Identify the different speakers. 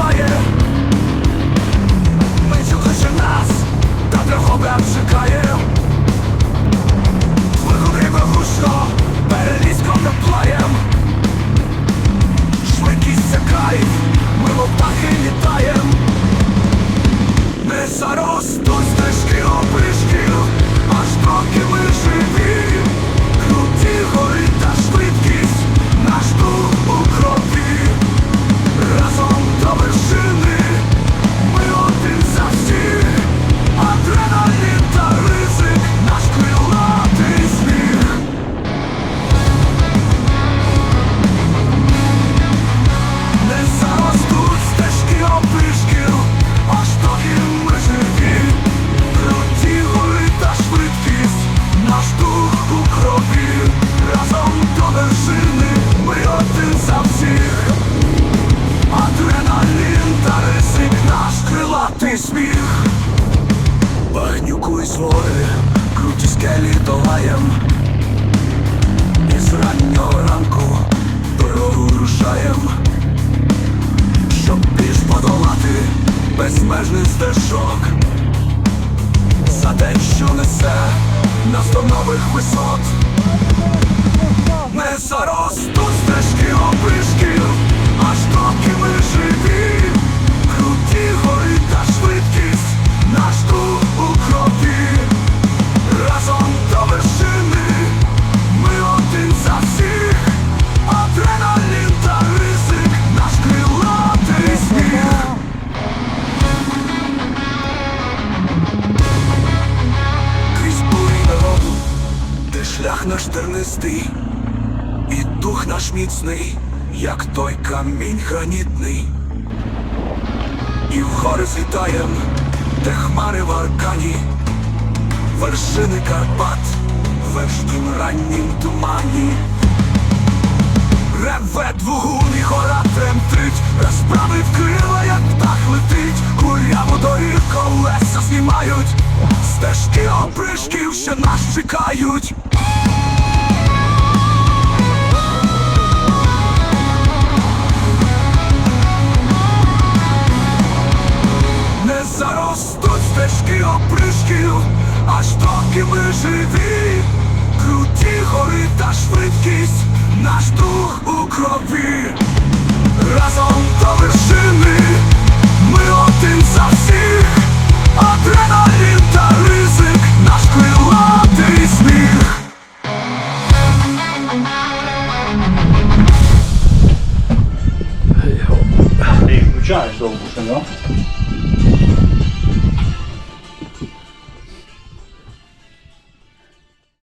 Speaker 1: fire. Мій сміх, багнюку і свори, круті скелі долаєм. Із раннього ранку дорогу рушаєм, щоб піш подолати безмежний стежок. За те, що несе нас до нових висот. Не заростуть стежки опишків. Шлях наш тернистий, і дух наш міцний, як той камінь гранітний. І вгори злітаєм, де хмари в аркані, вершини Карпат, в вечнім раннім тумані. Реве двигун і гора тремтить, розправив крила, як птах летить, куряву доріг колеса знімають, стежки опришків, що нас чекають. Аж доки ми живі. Круті гори та швидкість, наш дух у крові. Разом до вершини, ми один за всіх. Адреналін та ризик, наш крилатий сміх.
Speaker 2: Ти включаєш довго, що, да?